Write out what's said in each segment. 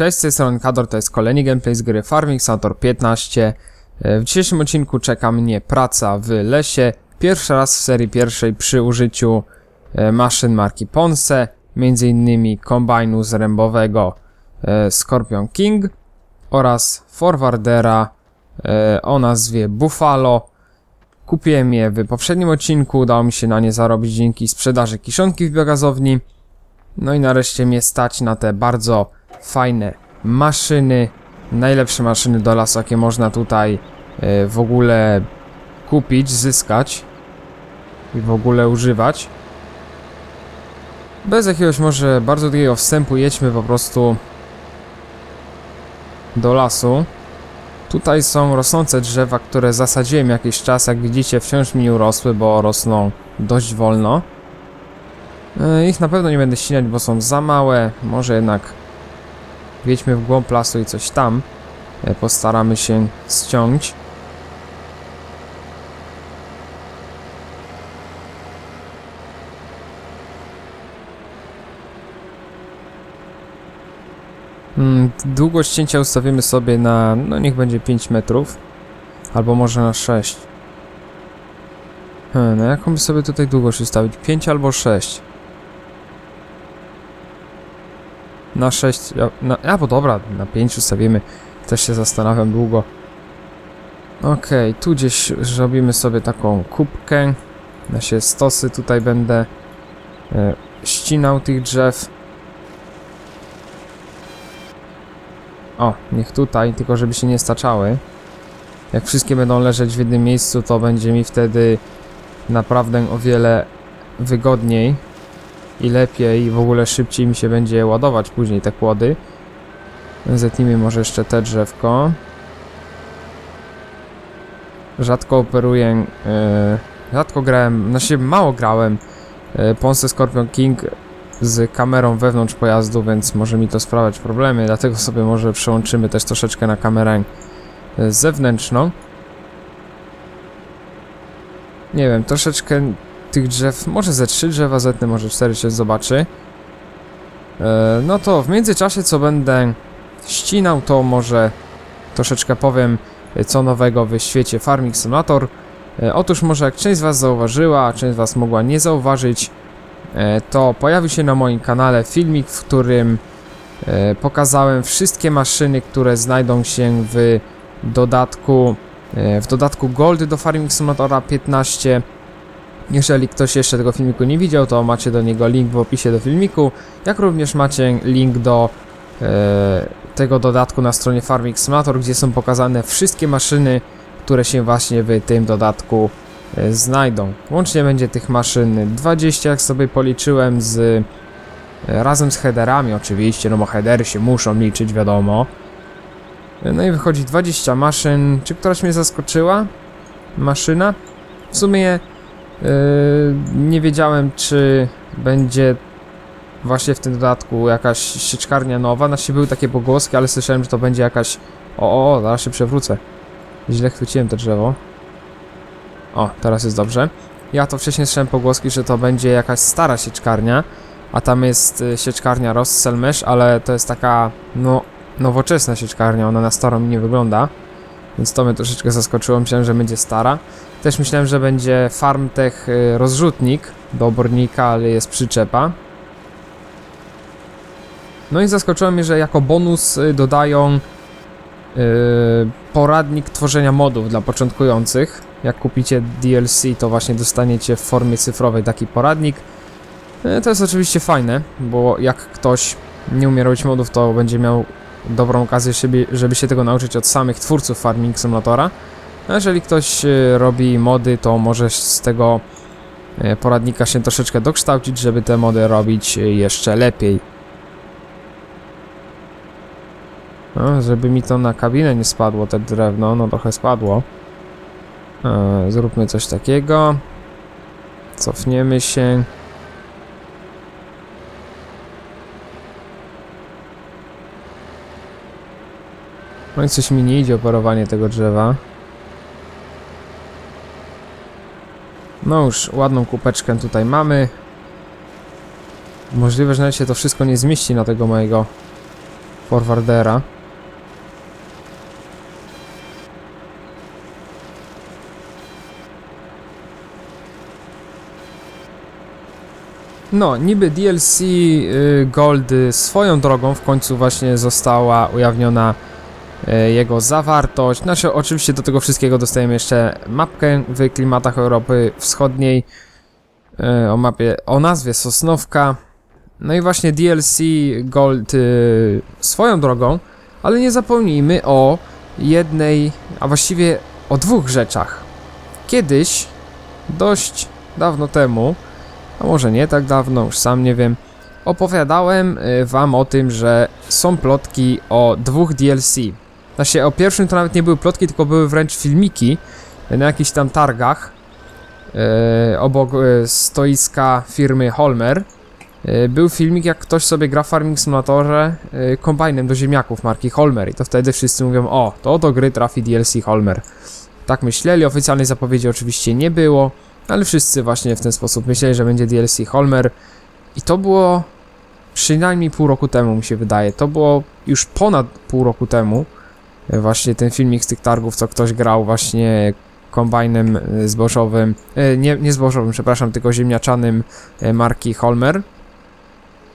Cześć, z tej strony Kador, to jest kolejny gameplay z gry Farming Simulator 15. E, W dzisiejszym odcinku czeka mnie praca w lesie. Pierwszy raz w serii pierwszej przy użyciu e, maszyn marki Ponce, innymi kombajnu zrębowego e, Scorpion King oraz forwardera o nazwie Buffalo. Kupiłem je w poprzednim odcinku, udało mi się na nie zarobić dzięki sprzedaży kiszonki w biogazowni. No i nareszcie mnie stać na te bardzo fajne maszyny, najlepsze maszyny do lasu, jakie można tutaj e, w ogóle kupić, zyskać i w ogóle używać. Bez jakiegoś może bardzo długiego wstępu jedźmy po prostu do lasu. Tutaj są rosnące drzewa, które zasadziłem jakiś czas, jak widzicie wciąż mi urosły, bo rosną dość wolno. E, Ich na pewno nie będę ścinać, bo są za małe. Może jednak wjedźmy w głąb lasu i coś tam e, postaramy się ściąć. Mm, Długość cięcia ustawimy sobie na, no niech będzie 5 metrów, albo może na 6. Hmm, no jaką by sobie tutaj długość ustawić? 5 albo 6? Na 6, a, na, a bo dobra, na 5 ustawimy. Też się zastanawiam długo. Okej, tu gdzieś zrobimy sobie taką kubkę. Ja się stosy tutaj będę e, ścinał tych drzew. O, niech tutaj, tylko żeby się nie staczały. Jak wszystkie będą leżeć w jednym miejscu, to będzie mi wtedy naprawdę o wiele wygodniej i lepiej w ogóle szybciej mi się będzie ładować później te kłody. Zetnijmy może jeszcze te drzewko. Rzadko operuję, e, rzadko grałem, znaczy mało grałem e, Ponce Scorpion King z kamerą wewnątrz pojazdu, więc może mi to sprawiać problemy, dlatego sobie może przełączymy też troszeczkę na kamerę e, zewnętrzną. Nie wiem, troszeczkę tych drzew, może ze trzy drzewa zetnę, może cztery się zobaczy. E, no to w międzyczasie, co będę ścinał, to może troszeczkę powiem, e, co nowego w świecie Farming Simulator. E, otóż może jak część z Was zauważyła, a część z Was mogła nie zauważyć, to pojawił się na moim kanale filmik, w którym pokazałem wszystkie maszyny, które znajdą się w dodatku w dodatku Gold do Farming Simulatora 15. Jeżeli ktoś jeszcze tego filmiku nie widział, to macie do niego link w opisie do filmiku, jak również macie link do e, tego dodatku na stronie Farming Simulator, gdzie są pokazane wszystkie maszyny, które się właśnie w tym dodatku e, znajdą. Łącznie będzie tych maszyn 20, jak sobie policzyłem, z e, razem z headerami oczywiście, no bo headery się muszą liczyć, wiadomo. No i wychodzi 20 maszyn. Czy któraś mnie zaskoczyła? Maszyna? W sumie nie wiedziałem, czy będzie właśnie w tym dodatku jakaś sieczkarnia nowa. Znaczy były takie pogłoski, ale słyszałem, że to będzie jakaś... O, o, o, zaraz się przewrócę. Źle chwyciłem to drzewo. O, teraz jest dobrze. Ja to wcześniej słyszałem pogłoski, że to będzie jakaś stara sieczkarnia, a tam jest y, sieczkarnia Rossel Mesh, ale to jest taka, no, nowoczesna sieczkarnia, ona na starą nie wygląda. Więc to mnie troszeczkę zaskoczyło, myślałem, że będzie stara. Też myślałem, że będzie Farmtech y, rozrzutnik do obornika, ale jest przyczepa. No i zaskoczyło mnie, że jako bonus y, dodają y, poradnik tworzenia modów dla początkujących. Jak kupicie DLC, to właśnie dostaniecie w formie cyfrowej taki poradnik. Y, To jest oczywiście fajne, bo jak ktoś nie umie robić modów, to będzie miał dobrą okazję, żeby, się tego nauczyć od samych twórców Farming Simulatora. Jeżeli ktoś e, robi mody, to może z tego e, poradnika się troszeczkę dokształcić, żeby te mody robić e, jeszcze lepiej. No, żeby mi to na kabinę nie spadło, te drewno, no trochę spadło. Zróbmy coś takiego. Cofniemy się. No coś mi nie idzie operowanie tego drzewa. No już ładną kupeczkę tutaj mamy. Możliwe, że nawet się to wszystko nie zmieści na tego mojego forwardera. No, niby DLC y, Gold y, swoją drogą w końcu właśnie została ujawniona jego zawartość. Znaczy, oczywiście do tego wszystkiego dostajemy jeszcze mapkę w klimatach Europy Wschodniej y, o mapie, o nazwie Sosnowka. No i właśnie DLC Gold y, swoją drogą, ale nie zapomnijmy o jednej, a właściwie o dwóch rzeczach. Kiedyś, dość dawno temu, a może nie tak dawno, już sam nie wiem, opowiadałem wam o tym, że są plotki o dwóch DLC. Znaczy, o pierwszym to nawet nie były plotki, tylko były wręcz filmiki na jakichś tam targach y, obok y, stoiska firmy Holmer. Y, Był filmik, jak ktoś sobie gra Farming Simulatorze kombajnem do ziemniaków marki Holmer i to wtedy wszyscy mówią, o, to do gry trafi DLC Holmer. Tak myśleli, oficjalnej zapowiedzi oczywiście nie było, ale wszyscy właśnie w ten sposób myśleli, że będzie DLC Holmer i to było przynajmniej pół roku temu mi się wydaje, to było już ponad pół roku temu właśnie ten filmik z tych targów, co ktoś grał właśnie kombajnem y, zbożowym, y, nie, nie zbożowym, przepraszam, tylko ziemniaczanym y, marki Holmer.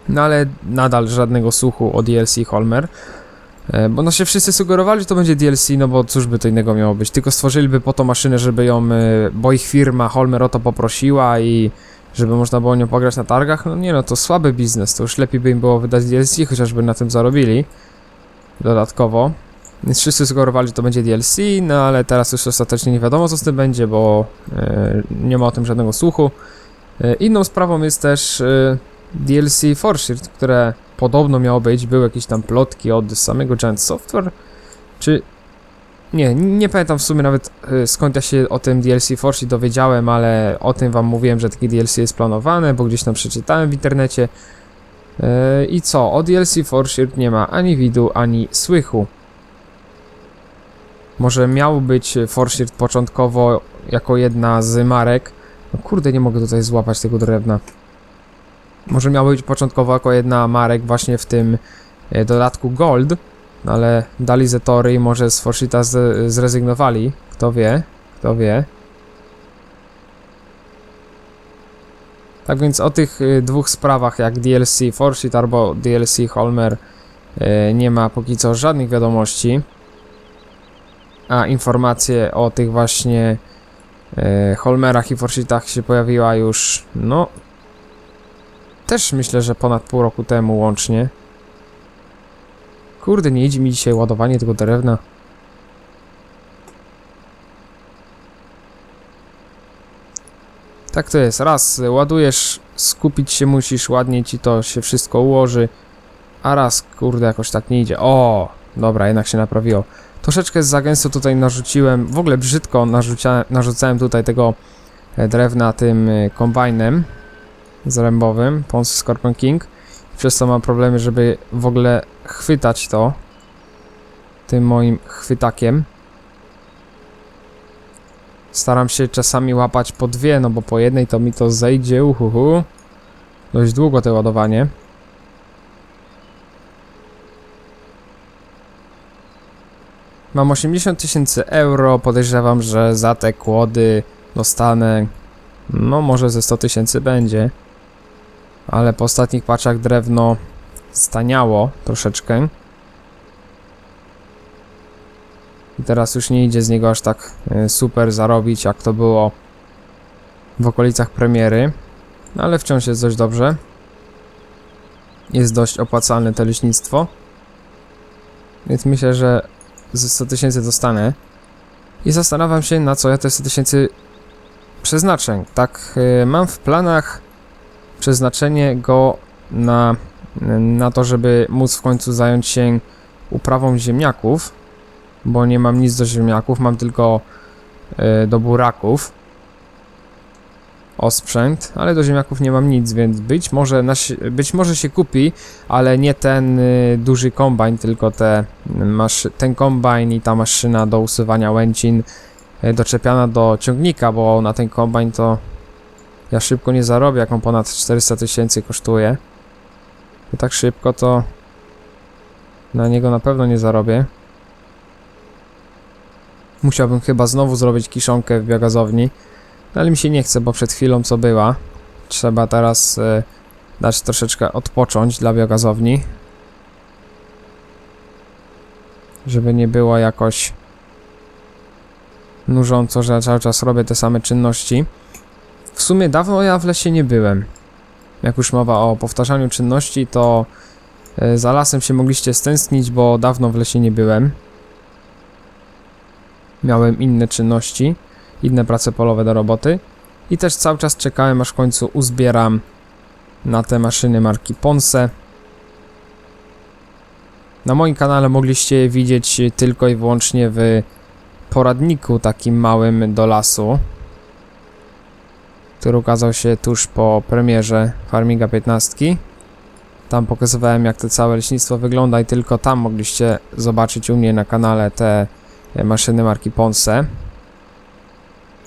No ale nadal żadnego słuchu o DLC Holmer. E, Bo no się wszyscy sugerowali, że to będzie DLC, no bo cóż by to innego miało być. Tylko stworzyliby po to maszynę, żeby ją, e, bo ich firma Holmer o to poprosiła i żeby można było nią pograć na targach. No nie no, to słaby biznes, to już lepiej by im było wydać DLC, chociażby na tym zarobili. Dodatkowo. Więc wszyscy sugerowali, że to będzie DLC, no ale teraz już ostatecznie nie wiadomo co z tym będzie, bo e, nie ma o tym żadnego słuchu. E, inną sprawą jest też e, DLC Forshirt, które podobno miało być, były jakieś tam plotki od samego Giant Software, czy... Nie, nie pamiętam w sumie nawet skąd ja się o tym DLC Forshirt dowiedziałem, ale o tym wam mówiłem, że taki DLC jest planowane, bo gdzieś tam przeczytałem w internecie. I co? O DLC Forshirt nie ma ani widu, ani słychu. Może miał być Forshirt początkowo jako jedna z marek. No kurde, nie mogę tutaj złapać tego drewna. Może miało być początkowo jako jedna marek właśnie w tym e, dodatku Gold, no ale dali Zetory i może z Forshita zrezygnowali. Kto wie, kto wie. Tak więc o tych y, dwóch sprawach jak DLC Forshit albo DLC Holmer nie ma póki co żadnych wiadomości. A informacje o tych właśnie y, Holmerach i Forshitach się pojawiła już, no, też myślę, że ponad pół roku temu łącznie. Kurde, nie idzie mi dzisiaj ładowanie tego drewna. Tak to jest. Raz ładujesz, skupić się musisz, ładnie ci to się wszystko ułoży. A raz, kurde, jakoś tak nie idzie. O, dobra, jednak się naprawiło. Troszeczkę za gęsto tutaj narzuciłem, w ogóle brzydko narzucia, narzucałem tutaj tego e, drewna tym e, kombajnem zrębowym, Pons Scorpion King. Przez to mam problemy, żeby w ogóle chwytać to tym moim chwytakiem. Staram się czasami łapać po dwie, no bo po jednej to mi to zejdzie, uhuhu. Dość długo to ładowanie. Mam 80 tysięcy euro, podejrzewam, że za te kłody dostanę, no może ze 100 tysięcy będzie. Ale po ostatnich paczach drewno staniało troszeczkę. I teraz już nie idzie z niego aż tak e, super zarobić, jak to było w okolicach premiery. No, ale wciąż jest dość dobrze. Jest dość opłacalne to leśnictwo. Więc myślę, że ze 100 tysięcy dostanę. I zastanawiam się, na co ja te 100 tysięcy przeznaczę. Tak, e, mam w planach przeznaczenie go na, na to, żeby móc w końcu zająć się uprawą ziemniaków, bo nie mam nic do ziemniaków, mam tylko y, do buraków osprzęt, ale do ziemniaków nie mam nic, więc być może, być może się kupi, ale nie ten y, duży kombajn, tylko te, masz, ten kombajn i ta maszyna do usuwania łęcin y, doczepiana do ciągnika, bo na ten kombajn to ja szybko nie zarobię, jak on ponad 400 tysięcy kosztuje. To tak szybko to Na niego na pewno nie zarobię. Musiałbym chyba znowu zrobić kiszonkę w biogazowni. No ale mi się nie chce, bo przed chwilą co była. Trzeba teraz e, dać troszeczkę odpocząć dla biogazowni. Żeby nie było jakoś nużąco, że cały czas robię te same czynności. W sumie dawno ja w lesie nie byłem. Jak już mowa o powtarzaniu czynności, to e, za lasem się mogliście stęsknić, bo dawno w lesie nie byłem. Miałem inne czynności, inne prace polowe do roboty i też cały czas czekałem, aż w końcu uzbieram na te maszyny marki Ponce. Na moim kanale mogliście je widzieć tylko i wyłącznie w poradniku takim małym do lasu, który ukazał się tuż po premierze Farminga 15. Tam pokazywałem jak to całe leśnictwo wygląda i tylko tam mogliście zobaczyć u mnie na kanale te maszyny marki Ponce.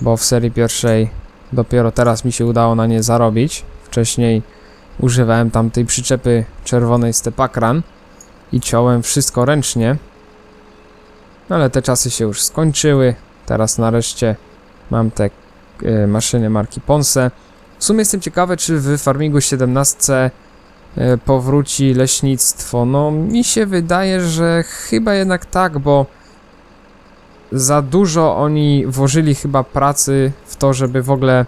Bo w serii pierwszej dopiero teraz mi się udało na nie zarobić. Wcześniej używałem tam tej przyczepy czerwonej Stepakran i ciąłem wszystko ręcznie. Ale te czasy się już skończyły. Teraz nareszcie mam te e, maszyny marki Ponce. W sumie jestem ciekawy, czy w Farmingu 17 e, powróci leśnictwo. No, mi się wydaje, że chyba jednak tak, bo za dużo oni włożyli chyba pracy w to, żeby w ogóle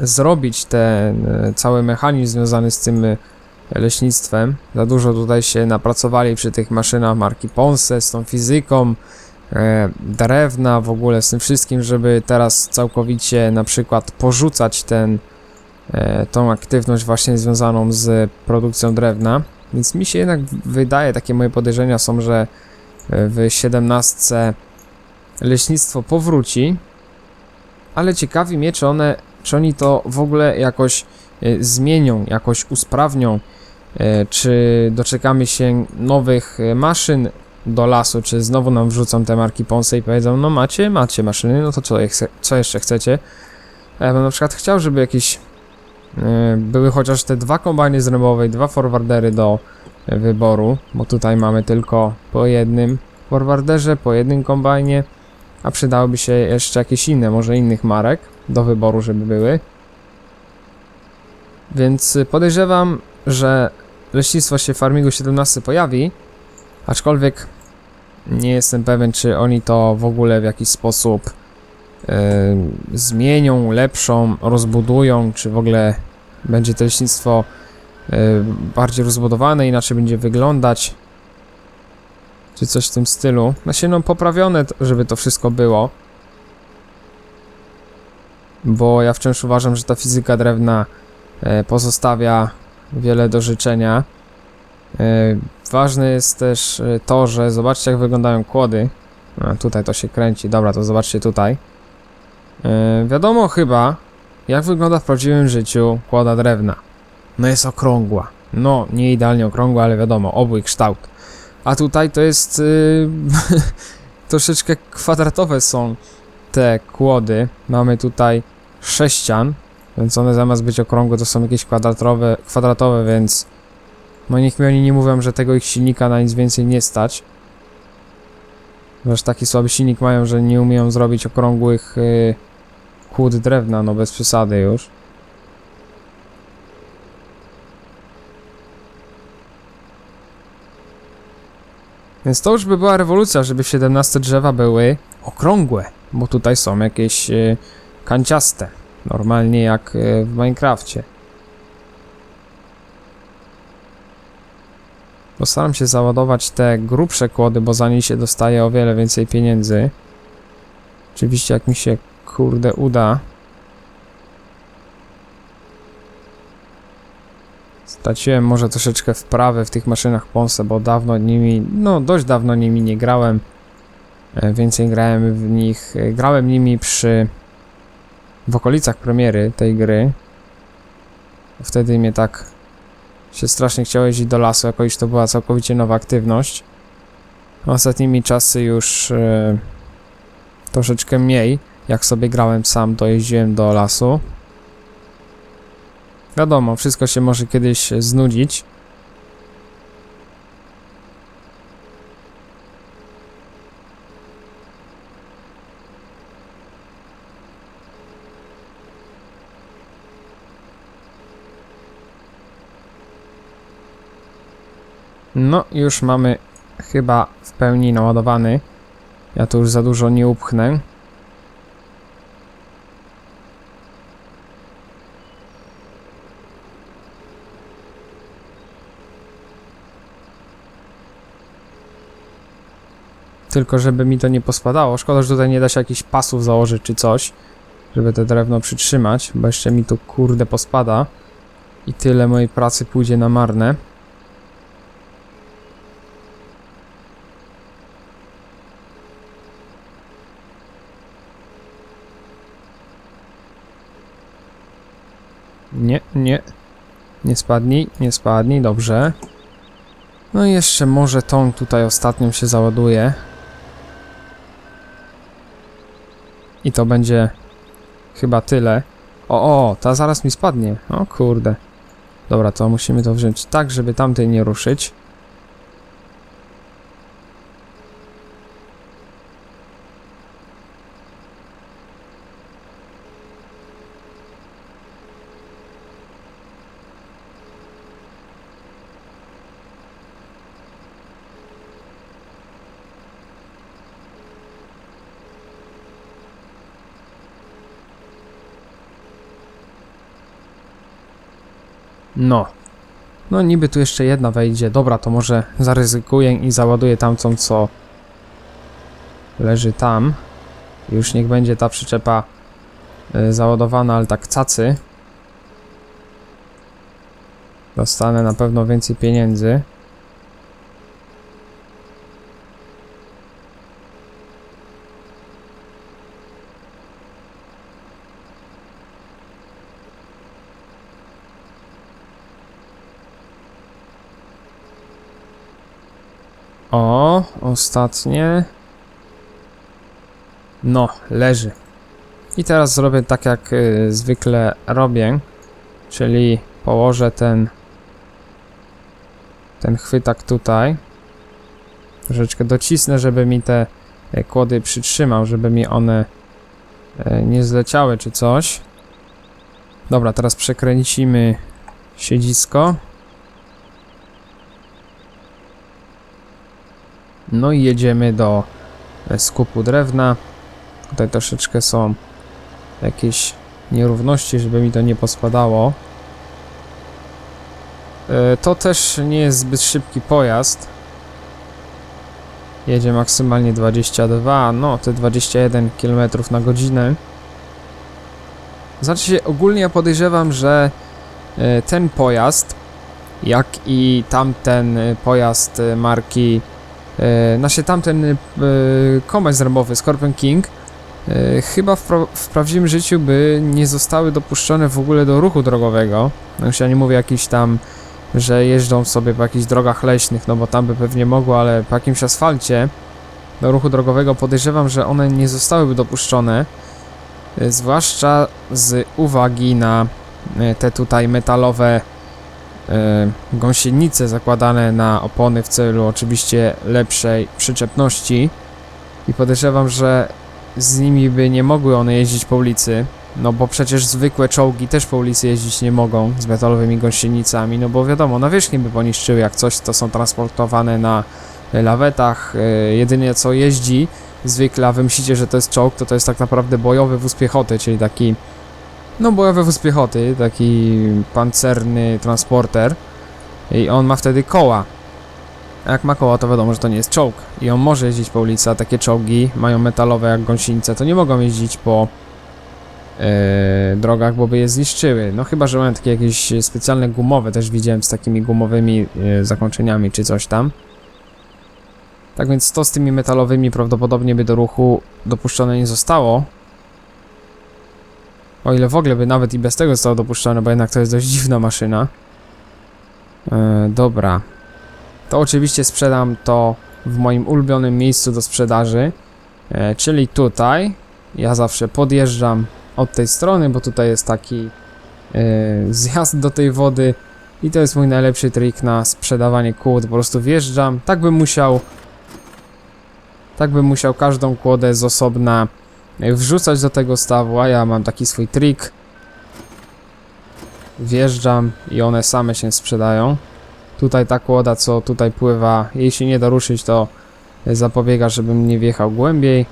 zrobić ten e, cały mechanizm związany z tym e, leśnictwem. Za dużo tutaj się napracowali przy tych maszynach marki Ponce, z tą fizyką, e, drewna, w ogóle z tym wszystkim, żeby teraz całkowicie na przykład porzucać ten, tą aktywność właśnie związaną z produkcją drewna. Więc mi się jednak wydaje, takie moje podejrzenia są, że w 17 leśnictwo powróci, ale ciekawi mnie, czy one, czy oni to w ogóle jakoś e, zmienią, jakoś usprawnią, e, czy doczekamy się nowych e, maszyn do lasu, czy znowu nam wrzucą te marki Ponce i powiedzą, no macie, macie maszyny, no to co, co jeszcze chcecie? Ja bym na przykład chciał, żeby jakieś były chociaż te dwa kombajny zrębowe i dwa forwardery do e, wyboru, bo tutaj mamy tylko po jednym forwarderze, po jednym kombajnie, a przydałyby się jeszcze jakieś inne, może innych marek do wyboru, żeby były. Więc y, podejrzewam, że leśnictwo się w Farmingu 17 pojawi, aczkolwiek nie jestem pewien, czy oni to w ogóle w jakiś sposób zmienią, lepszą, rozbudują, czy w ogóle będzie to leśnictwo e, bardziej rozbudowane, inaczej będzie wyglądać, czy coś w tym stylu. Znaczy, no poprawione, żeby to wszystko było, bo ja wciąż uważam, że ta fizyka drewna e, pozostawia wiele do życzenia. E, Ważne jest też e, to, że zobaczcie jak wyglądają kłody. A, tutaj to się kręci, dobra, to zobaczcie tutaj. E, wiadomo chyba, jak wygląda w prawdziwym życiu kłoda drewna. No jest okrągła. No, nie idealnie okrągła, ale wiadomo, obój kształt. A tutaj to jest y, troszeczkę kwadratowe są te kłody. Mamy tutaj sześcian, więc one zamiast być okrągłe to są jakieś kwadratowe, kwadratowe, więc no niech mi oni nie mówią, że tego ich silnika na nic więcej nie stać. Że taki słaby silnik mają, że nie umieją zrobić okrągłych y, kłód drewna, no bez przesady już. Więc to już by była rewolucja, żeby 17 drzewa były okrągłe, bo tutaj są jakieś y, kanciaste, normalnie jak y, w Minecrafcie. Postaram się załadować te grubsze kłody, bo za nie się dostaje o wiele więcej pieniędzy. Oczywiście jak mi się kurde uda. Straciłem może troszeczkę wprawy w tych maszynach Ponce, bo dawno nimi, no dość dawno nimi nie grałem. E, Więcej grałem w nich, e, grałem nimi przy w okolicach premiery tej gry. Wtedy mnie tak się strasznie chciało jeździć do lasu, jako iż to była całkowicie nowa aktywność. Ostatnimi czasy już e, troszeczkę mniej jak sobie grałem sam, dojeździłem do lasu. Wiadomo, wszystko się może kiedyś znudzić. No, już mamy chyba w pełni naładowany. Ja tu już za dużo nie upchnę. Tylko żeby mi to nie pospadało. Szkoda, że tutaj nie da się jakichś pasów założyć czy coś, żeby to drewno przytrzymać, bo jeszcze mi tu kurde pospada i tyle mojej pracy pójdzie na marne. Nie, nie. Nie spadnij, nie spadnij, dobrze. No i jeszcze może tą tutaj ostatnią się załaduje. I to będzie chyba tyle. O, o, ta zaraz mi spadnie. O kurde. Dobra, to musimy to wziąć tak, żeby tamtej nie ruszyć. No. No niby tu jeszcze jedna wejdzie. Dobra, to może zaryzykuję i załaduję tamtą, co leży tam. Już niech będzie ta przyczepa y, załadowana, ale tak cacy. Dostanę na pewno więcej pieniędzy. O, ostatnie. No, leży. I teraz zrobię tak jak y, zwykle robię, czyli położę ten ten chwytak tutaj. Troszeczkę docisnę, żeby mi te e, kłody przytrzymał, żeby mi one e, nie zleciały czy coś. Dobra, teraz przekręcimy siedzisko. No i jedziemy do e, skupu drewna. Tutaj troszeczkę są jakieś nierówności, żeby mi to nie pospadało. E, To też nie jest zbyt szybki pojazd. Jedzie maksymalnie 22, no te 21 km na godzinę. Znaczy się, ogólnie ja podejrzewam, że e, ten pojazd, jak i tamten pojazd marki E, Nasze tamten e, komet zrębowy, Scorpion King, e, chyba w, w prawdziwym życiu by nie zostały dopuszczone w ogóle do ruchu drogowego. No już ja nie mówię jakiś tam, że jeżdżą sobie po jakichś drogach leśnych, no bo tam by pewnie mogło, ale po jakimś asfalcie do ruchu drogowego podejrzewam, że one nie zostałyby dopuszczone. e, Zwłaszcza z uwagi na e, te tutaj metalowe gąsienice zakładane na opony w celu oczywiście lepszej przyczepności. I podejrzewam, że z nimi by nie mogły one jeździć po ulicy, no bo przecież zwykłe czołgi też po ulicy jeździć nie mogą z metalowymi gąsienicami, no bo wiadomo, nawierzchnię by poniszczyły, jak coś to są transportowane na e, lawetach, e, jedynie co jeździ zwykle, a wy myślicie, że to jest czołg, to to jest tak naprawdę bojowy wóz piechoty, czyli taki no bojowy wóz piechoty, taki pancerny transporter i on ma wtedy koła. A jak ma koła, to wiadomo, że to nie jest czołg i on może jeździć po ulicy, a takie czołgi mają metalowe jak gąsienice, to nie mogą jeździć po e, drogach, bo by je zniszczyły. No chyba, że mają takie jakieś specjalne gumowe, też widziałem z takimi gumowymi e, zakończeniami czy coś tam. Tak więc to z tymi metalowymi prawdopodobnie by do ruchu dopuszczone nie zostało, o ile w ogóle by nawet i bez tego zostało dopuszczone, bo jednak to jest dość dziwna maszyna. E, dobra. To oczywiście sprzedam to w moim ulubionym miejscu do sprzedaży, e, czyli tutaj. Ja zawsze podjeżdżam od tej strony, bo tutaj jest taki e, zjazd do tej wody i to jest mój najlepszy trik na sprzedawanie kłód. Po prostu wjeżdżam, tak bym musiał tak bym musiał każdą kłodę z osobna wrzucać do tego stawu, a ja mam taki swój trik. Wjeżdżam i one same się sprzedają. Tutaj ta kłoda, co tutaj pływa, jej się nie da ruszyć, to zapobiega, żebym nie wjechał głębiej.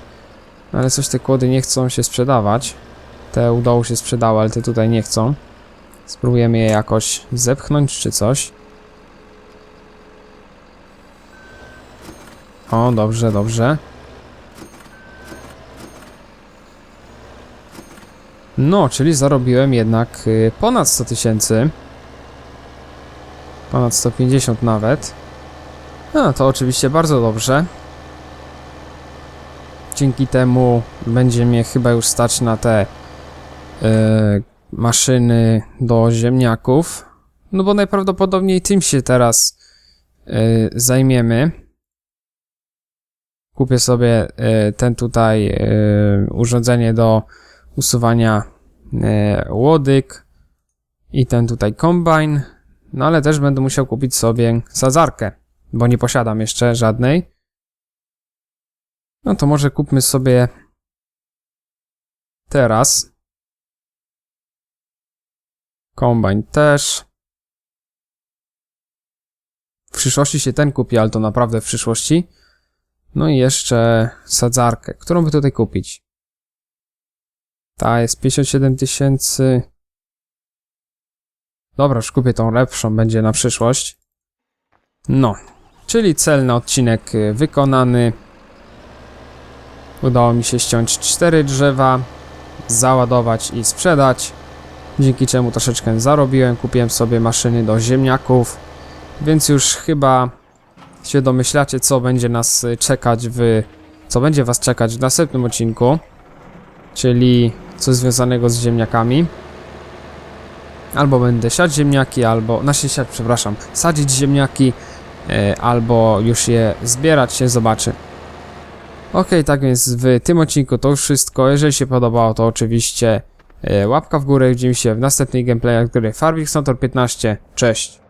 Ale coś te kłody nie chcą się sprzedawać. Te u dołu się sprzedały, ale te tutaj nie chcą. Spróbujemy je jakoś zepchnąć czy coś. O, dobrze, dobrze. No, czyli zarobiłem jednak y, ponad 100 tysięcy. Ponad 150 nawet. No, to oczywiście bardzo dobrze. Dzięki temu będzie mnie chyba już stać na te e, maszyny do ziemniaków. No bo najprawdopodobniej tym się teraz e, zajmiemy. Kupię sobie ten tutaj urządzenie do usuwania e, łodyg i ten tutaj kombine. No ale też będę musiał kupić sobie sadzarkę, bo nie posiadam jeszcze żadnej. No to może kupmy sobie teraz. Kombine też. W przyszłości się ten kupi, ale to naprawdę w przyszłości. No i jeszcze sadzarkę, którą by tutaj kupić. Ta jest 57 tysięcy. Dobra, już kupię tą lepszą, będzie na przyszłość. No, czyli cel na odcinek y, wykonany. Udało mi się ściąć 4 drzewa, załadować i sprzedać, dzięki czemu troszeczkę zarobiłem. Kupiłem sobie maszyny do ziemniaków, więc już chyba się domyślacie, co będzie nas y, czekać w. co będzie Was czekać w następnym odcinku, czyli coś związanego z ziemniakami. Albo będę siać ziemniaki, albo. Znaczy siać, przepraszam, sadzić ziemniaki, e, albo już je zbierać się zobaczy. Ok, tak więc w tym odcinku to już wszystko. Jeżeli się podobało, to oczywiście e, łapka w górę. Widzimy się w następnej gameplay, który Farming Sotor 15. Cześć!